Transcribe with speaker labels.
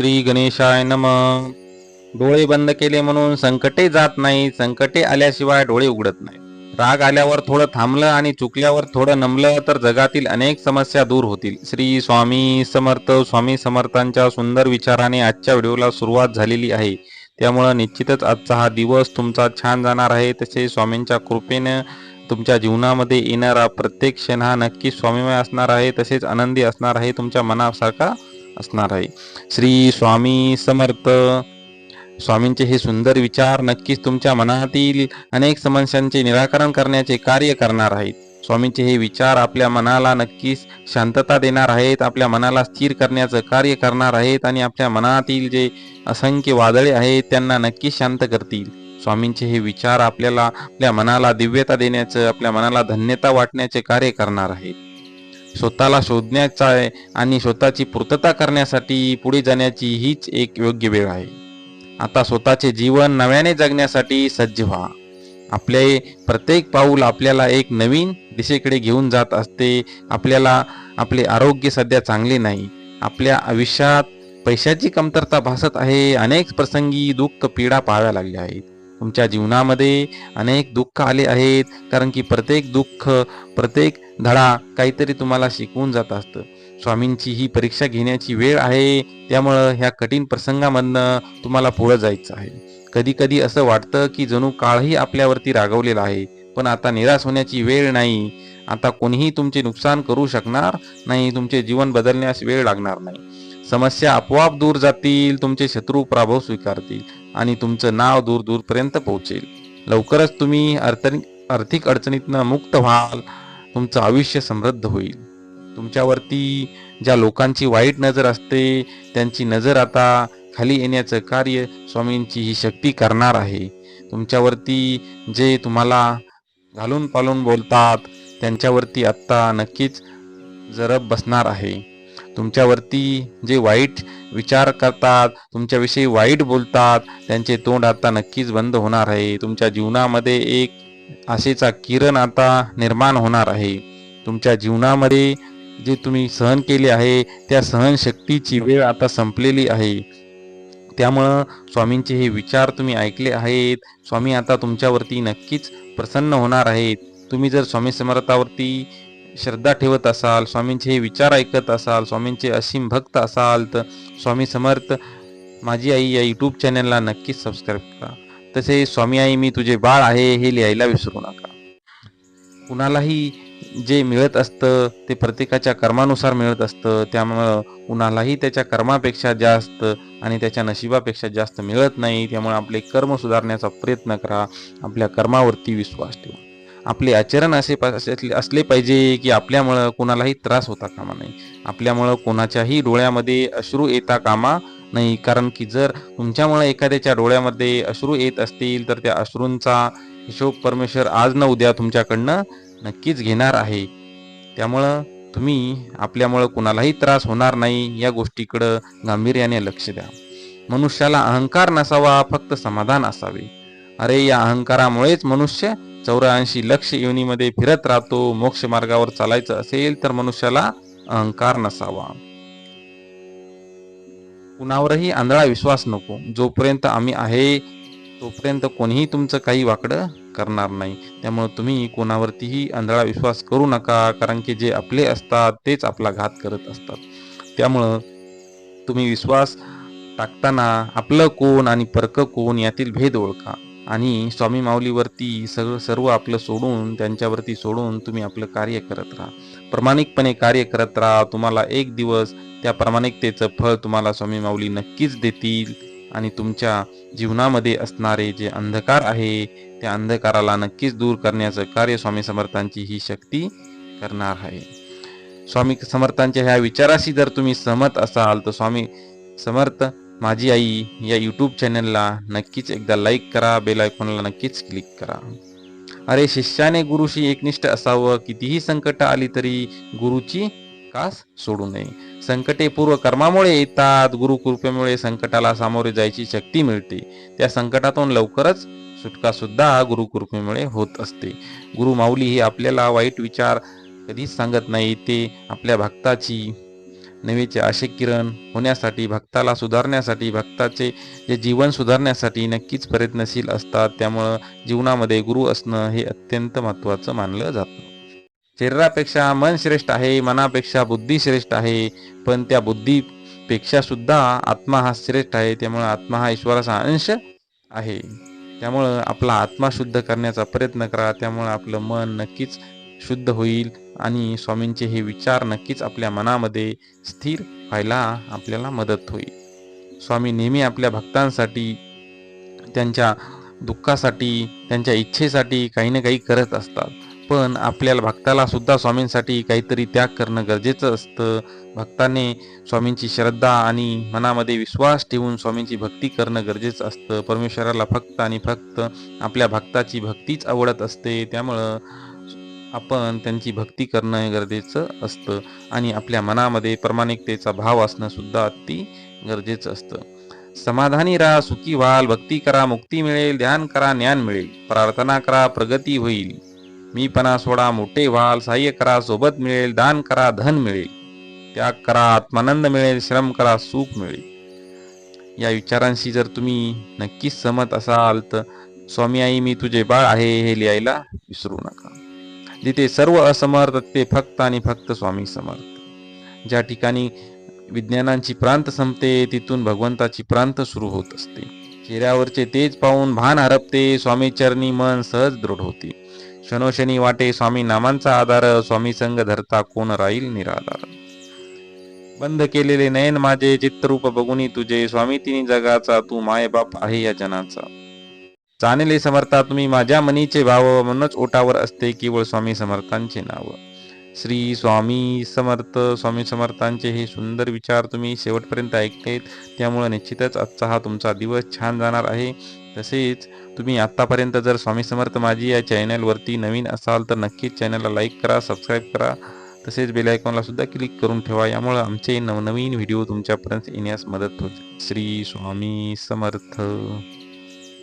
Speaker 1: श्री गणेशाय नम. डोळे बंद केले म्हणून संकटे जात नाही संकटे आल्याशिवाय डोळे उघडत नाही. राग आल्यावर थोडं थांबलं आणि चुकल्यावर थोडं नमलं तर जगातील अनेक समस्या दूर होतील. श्री स्वामी समर्थ स्वामी समर्थांच्या सुंदर विचाराने आजच्या व्हिडिओला सुरुवात झालेली आहे. त्यामुळं निश्चितच आजचा हा दिवस तुमचा छान जाणार आहे. तसे स्वामींच्या कृपेनं तुमच्या जीवनामध्ये येणारा प्रत्येक क्षण हा नक्की स्वामीमय असणार आहे. तसेच आनंदी असणार आहे तुमच्या मनासारखा असणार आहे. श्री स्वामी समर्थ. स्वामींचे हे सुंदर विचार नक्कीच तुमच्या मनातील अनेक समस्यांचे निराकरण करण्याचे कार्य करणार आहेत. स्वामींचे हे विचार आपल्या मनाला नक्कीच शांतता देणार आहेत आपल्या मनाला स्थिर करण्याचं कार्य करणार आहेत आणि आपल्या मनातील जे असंख्य वादळे आहेत त्यांना नक्कीच शांत करतील. स्वामींचे हे विचार आपल्याला आपल्या मनाला दिव्यता देण्याचं आपल्या मनाला धन्यता वाटण्याचे कार्य करणार आहेत. स्वतःला शोधण्याचा आहे आणि स्वतःची पूर्तता करण्यासाठी पुढे जाण्याची हीच एक योग्य वेळ आहे. आता स्वतःचे जीवन नव्याने जगण्यासाठी सज्ज व्हा. आपले प्रत्येक पाऊल आपल्याला एक नवीन दिशेकडे घेऊन जात असते. आपल्याला आपले आरोग्य सध्या चांगले नाही. आपल्या आयुष्यात पैशाची कमतरता भासत आहे. अनेक प्रसंगी दुःख पीडा पाहाव्या लागल्या आहेत. तुमच्या जीवनामध्ये अनेक दुःख आले आहेत. कारण की प्रत्येक दुःख प्रत्येक धडा काहीतरी तुम्हाला शिकवून जात असतं. स्वामींची ही परीक्षा घेण्याची वेळ आहे. त्यामुळं ह्या कठीण प्रसंगामधनं तुम्हाला पुढं जायचं आहे. कधी कधी असं वाटतं की जणू काळही आपल्यावरती रागवलेला आहे. पण आता निराश होण्याची वेळ नाही. आता कोणीही तुमचे नुकसान करू शकणार नाही. तुमचे जीवन बदलण्यास वेळ लागणार नाही. समस्या आपोआप दूर जातील तुमचे शत्रू पराभव स्वीकारतील आणि तुमचं नाव दूर दूरपर्यंत पोहोचेल. लवकरच तुम्ही अर्थ आर्थिक अडचणीतनं मुक्त व्हाल तुमचं आयुष्य समृद्ध होईल. तुमच्यावरती ज्या लोकांची वाईट नजर असते त्यांची नजर आता खाली येण्याचं कार्य स्वामींची ही शक्ती करणार आहे. तुमच्यावरती जे तुम्हाला घालून पालून बोलतात त्यांच्यावरती आत्ता नक्कीच जरब बसणार आहे. तुमच्यावरती जे वाईट विचार करतात तुमच्याविषयी वाईट बोलतात त्यांचे तोंड आता नक्कीच बंद होणार आहे. तुमच्या जीवनामध्ये एक आशेचा किरण आता निर्माण होणार आहे. तुमच्या जीवनामध्ये जे तुम्ही सहन केले आहे त्या सहनशक्तीची वेळ आता संपलेली आहे. त्यामुळं स्वामींचे हे विचार तुम्ही ऐकले आहेत. स्वामी आता तुमच्यावरती नक्कीच प्रसन्न होणार आहेत. तुम्ही जर स्वामी समर्थावरती श्रद्धा ठेवत असाल स्वामींचे हे विचार ऐकत असाल स्वामींचे असीम भक्त असाल तर स्वामी समर्थ माझी आई या यूट्यूब चॅनलला नक्कीच सबस्क्राईब करा. तसे स्वामी आई मी तुझे बाळ आहे हे लिहायला विसरू नका. कुणालाही जे मिळत असतं ते प्रत्येकाच्या कर्मानुसार मिळत असतं. त्यामुळं कुणालाही त्याच्या कर्मापेक्षा जास्त आणि त्याच्या नशिबापेक्षा जास्त मिळत नाही. त्यामुळे आपले कर्म सुधारण्याचा प्रयत्न करा. आपल्या कर्मावरती विश्वास ठेवा. आपले आचरण असे असले असले पाहिजे की आपल्यामुळं कोणालाही त्रास होता कामा नाही आपल्यामुळं कोणाच्याही डोळ्यामध्ये अश्रू येता कामा नाही कारण की जर तुमच्यामुळं एखाद्याच्या डोळ्यामध्ये अश्रू येत असतील तर त्या अश्रूंचा हिशोब परमेश्वर आज न उद्या तुमच्याकडनं नक्कीच घेणार आहे. त्यामुळं तुम्ही आपल्यामुळं कुणालाही त्रास होणार नाही या गोष्टीकडं गांभीर्याने लक्ष द्या. मनुष्याला अहंकार नसावा फक्त समाधान असावे. अरे या अहंकारामुळेच मनुष्य चौऱ्याऐंशी लक्ष योनीमध्ये फिरत राहतो मोक्ष मार्गावर चालायचं असेल तर मनुष्याला अहंकार नसावा. कुणावरही आंधळा विश्वास नको. जोपर्यंत आम्ही आहे तोपर्यंत कोणीही तुमचं काही वाकडं करणार नाही. त्यामुळे तुम्ही कोणावरतीही आंधळा विश्वास करू नका कारण की जे आपले असतात तेच आपला घात करत असतात. त्यामुळं तुम्ही विश्वास टाकताना आपलं कोण आणि परक कोण यातील भेद ओळखा. आणि स्वामी माऊलीवरती सगळं सर्व आपलं सोडून त्यांच्यावरती सोडून तुम्ही आपलं कार्य करत राहा. प्रामाणिकपणे कार्य करत राहा. तुम्हाला एक दिवस त्या प्रामाणिकतेचं फळ तुम्हाला स्वामी माऊली नक्कीच देतील. आणि तुमच्या जीवनामध्ये असणारे जे अंधकार आहे त्या अंधकाराला नक्कीच दूर करण्याचं कार्य स्वामी समर्थांची ही शक्ती करणार आहे. स्वामी समर्थांच्या ह्या विचाराशी जर तुम्ही सहमत असाल तर स्वामी समर्थ माझी आई या यूट्यूब चॅनलला नक्कीच एकदा लाईक करा बेल आयकॉनला नक्कीच क्लिक करा. अरे शिष्याने गुरुशी एकनिष्ठ असावं कितीही संकट आली तरी गुरुची कास सोडू नये. संकटे पूर्व कर्मामुळे येतात गुरु कृपेमुळे संकटाला सामोरे जायची शक्ती मिळते. त्या संकटातून लवकरच सुटका सुद्धा गुरु कृपेमुळे होत असते. गुरु माऊली ही आपल्याला वाईट विचार कधीच सांगत नाही ते आपल्या भक्ताची नवेचे असे किरण होण्यासाठी भक्ताला सुधारण्यासाठी भक्ताचे जे जीवन सुधारण्यासाठी नक्कीच प्रयत्नशील असतात. त्यामुळं जीवनामध्ये गुरु असणं हे अत्यंत महत्त्वाचं मानलं जातं. शरीरापेक्षा मन श्रेष्ठ आहे मनापेक्षा बुद्धी श्रेष्ठ आहे पण त्या बुद्धीपेक्षा सुद्धा आत्मा हा श्रेष्ठ आहे. त्यामुळं आत्मा हा ईश्वराचा अंश आहे. त्यामुळं आपला आत्मा शुद्ध करण्याचा प्रयत्न करा. त्यामुळं आपलं मन नक्कीच शुद्ध होईल आणि स्वामींचे हे विचार नक्कीच आपल्या मनामध्ये स्थिर व्हायला आपल्याला मदत होईल. स्वामी नेहमी आपल्या भक्तांसाठी त्यांच्या दुःखासाठी त्यांच्या इच्छेसाठी काही ना काही करत असतात. पण आपल्याला भक्ताला सुद्धा स्वामींसाठी काहीतरी त्याग करणं गरजेचं असतं. भक्ताने स्वामींची श्रद्धा आणि मनामध्ये विश्वास ठेवून स्वामींची भक्ती करणं गरजेचं असतं. परमेश्वराला फक्त आणि फक्त आपल्या भक्ताची भक्तीच आवडत असते. त्यामुळं आपण त्यांची भक्ती करणं हे गरजेचं असतं. आणि आपल्या मनामध्ये प्रामाणिकतेचा भाव असणं सुद्धा अति गरजेचं असतं. समाधानी राहा सुखी व्हाल भक्ती करा मुक्ती मिळेल ध्यान करा ज्ञान मिळेल प्रार्थना करा प्रगती होईल. मीपणा सोडा मोठे व्हाल सहाय्य करा सोबत मिळेल दान करा धन मिळेल. त्याग करा आत्मानंद मिळेल श्रम करा सुख मिळेल. या विचारांशी जर तुम्ही नक्कीच सहमत असाल तर स्वामी आई मी तुझे बाळ आहे हे लिहायला विसरू नका. जिथे सर्व असमर्थ ते फक्त आणि फक्त स्वामी समर्थ. ज्या ठिकाणी विज्ञानांची प्रांत संपते तिथून भगवंताची प्रांत सुरू होत असते. चेहऱ्यावरचे तेज पाहून भान हरपते स्वामी चरणी मन सहज दृढ होते. क्षणोक्षणी वाटे स्वामी नामांचा आधार स्वामी संग धरता कोण राहील निराधार. बंद केलेले नयन माझे चित्तरूप बघुनी तुझे स्वामी तिन्ही जगाचा तू माय बाप आहे या जनाचा. जाणले समर्था तुम्ही माझ्या मनीचे भाव म्हणूनच ओटावर असते केवळ स्वामी समर्थांचे नाव. श्री स्वामी समर्थ स्वामी समर्थांचे हे सुंदर विचार तुम्ही शेवटपर्यंत ऐकलेत. त्यामुळे निश्चितच आजचा हा तुमचा दिवस छान जाणार आहे. तसेच तुम्ही आत्तापर्यंत जर स्वामी समर्थ माझी या चॅनलवरती नवीन असाल तर नक्कीच चॅनलला लाईक करा सबस्क्राईब करा. तसेच बेल आयकॉनला सुद्धा क्लिक करून ठेवा. यामुळे आमचे नवनवीन व्हिडिओ तुमच्यापर्यंत येण्यास मदत होते श्री स्वामी समर्थ.